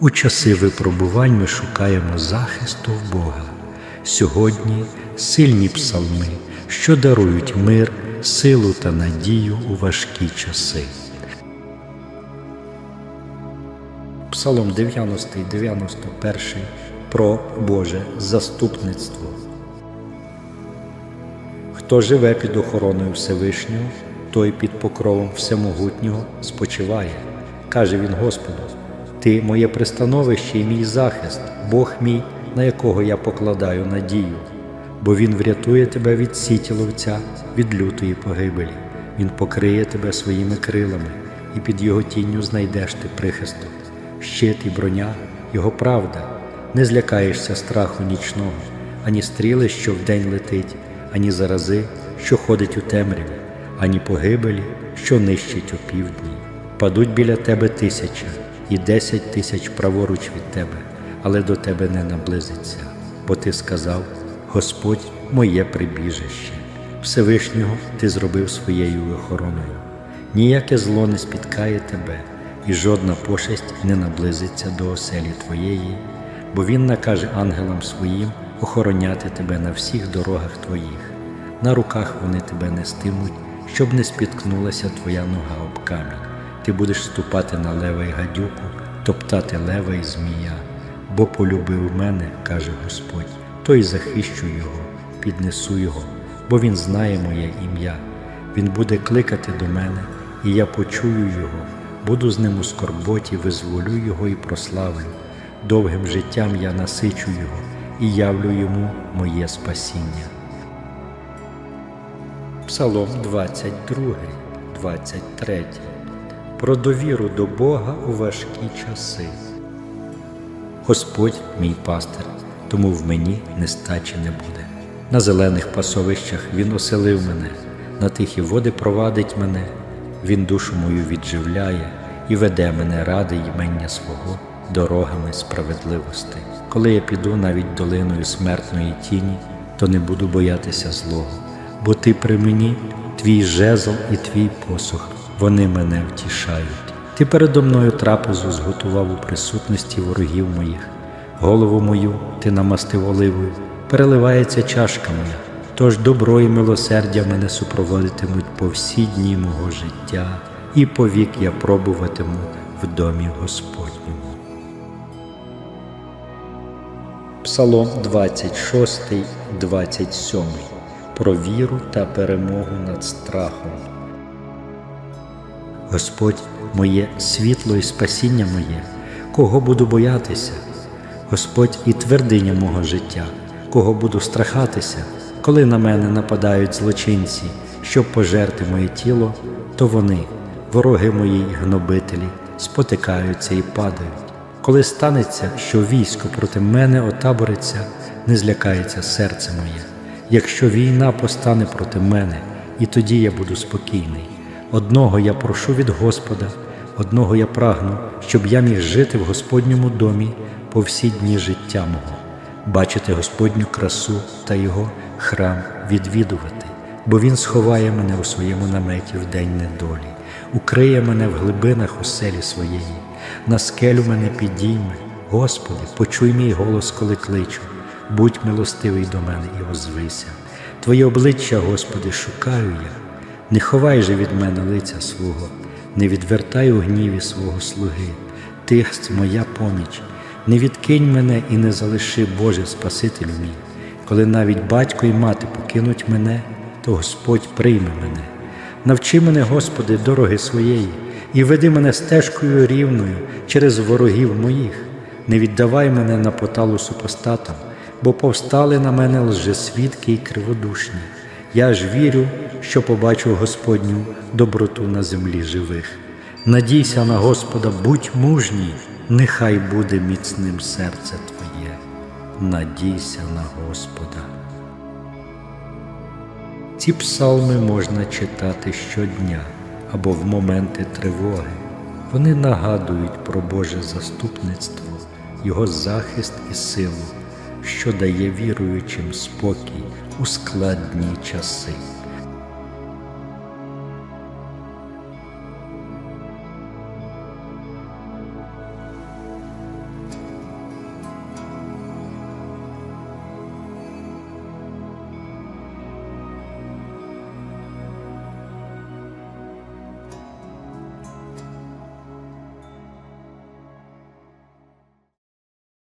У часи випробувань ми шукаємо захисту в Бога. Сьогодні сильні псалми, що дарують мир, силу та надію у важкі часи. Псалом 90, 91 про Боже заступництво. Хто живе під охороною Всевишнього, той під покровом Всемогутнього спочиває. Каже він Господу: Ти моє пристановище і мій захист, Бог мій, на якого я покладаю надію, бо Він врятує тебе від сіті ловця, від лютої погибелі. Він покриє тебе своїми крилами, і під його тінню знайдеш ти прихисток, щит і броня, його правда. Не злякаєшся страху нічного, ані стріли, що вдень летить, ані зарази, що ходить у темряві, ані погибелі, що нищить у півдні. Падуть біля тебе тисяча і десять тисяч праворуч від тебе, але до тебе не наблизиться, бо ти сказав: Господь моє прибіжище. Всевишнього ти зробив своєю охороною. Ніяке зло не спіткає тебе, і жодна пошесть не наблизиться до оселі твоєї, бо Він накаже ангелам своїм охороняти тебе на всіх дорогах твоїх. На руках вони тебе нестимуть, щоб не спіткнулася твоя нога об камінь. Ти будеш ступати на лева й гадюку, топтати лева й змія, бо полюбив мене, каже Господь, то й захищу його, піднесу його, бо він знає моє ім'я. Він буде кликати до мене, і я почую його, буду з ним у скорботі, визволю його і прославлю. Довгим життям я насичу його і явлю йому моє спасіння. Псалом 22, 23. Про довіру до Бога у важкі часи. Господь мій пастир, тому в мені нестачі не буде. На зелених пасовищах Він оселив мене, на тихі води провадить мене, Він душу мою відживляє і веде мене ради ймення свого дорогами справедливости. Коли я піду навіть долиною смертної тіні, то не буду боятися злого, бо ти при мені, твій жезл і твій посох, вони мене втішають. Ти передо мною трапезу зготував у присутності ворогів моїх, голову мою ти намастив оливою, переливається чашка моя, тож добро і милосердя мене супроводитимуть по всі дні мого життя, і повік я пробуватиму в домі Господньому. Псалом 26, 27 про віру та перемогу над страхом. Господь моє світло і спасіння моє, кого буду боятися, Господь і твердиня мого життя, кого буду страхатися, коли на мене нападають злочинці, щоб пожерти моє тіло, то вони, вороги мої й гнобителі, спотикаються і падають. Коли станеться, що військо проти мене отабориться, не злякається серце моє. Якщо війна постане проти мене, і тоді я буду спокійний. Одного я прошу від Господа, одного я прагну, щоб я міг жити в Господньому домі по всі дні життя мого, бачити Господню красу та Його храм відвідувати, бо Він сховає мене у своєму наметі в день недолі, укриє мене в глибинах оселі своєї, на скелю мене підійме. Господи, почуй мій голос, коли кличу, будь милостивий до мене і озвися. Твоє обличчя, Господи, шукаю я. Не ховай же від мене лиця свого, не відвертай у гніві свого слуги, ти моя поміч, не відкинь мене і не залиши, Боже Спасителю мій. Коли навіть батько і мати покинуть мене, то Господь прийме мене. Навчи мене, Господи, дороги своєї, і веди мене стежкою рівною через ворогів моїх, не віддавай мене на поталу супостатам, бо повстали на мене лжесвідки і криводушні. Я ж вірю, що побачу Господню доброту на землі живих. Надійся на Господа, будь мужній, нехай буде міцним серце Твоє. Надійся на Господа. Ці псалми можна читати щодня або в моменти тривоги. Вони нагадують про Боже заступництво, Його захист і силу що дає віруючим спокій у складні часи.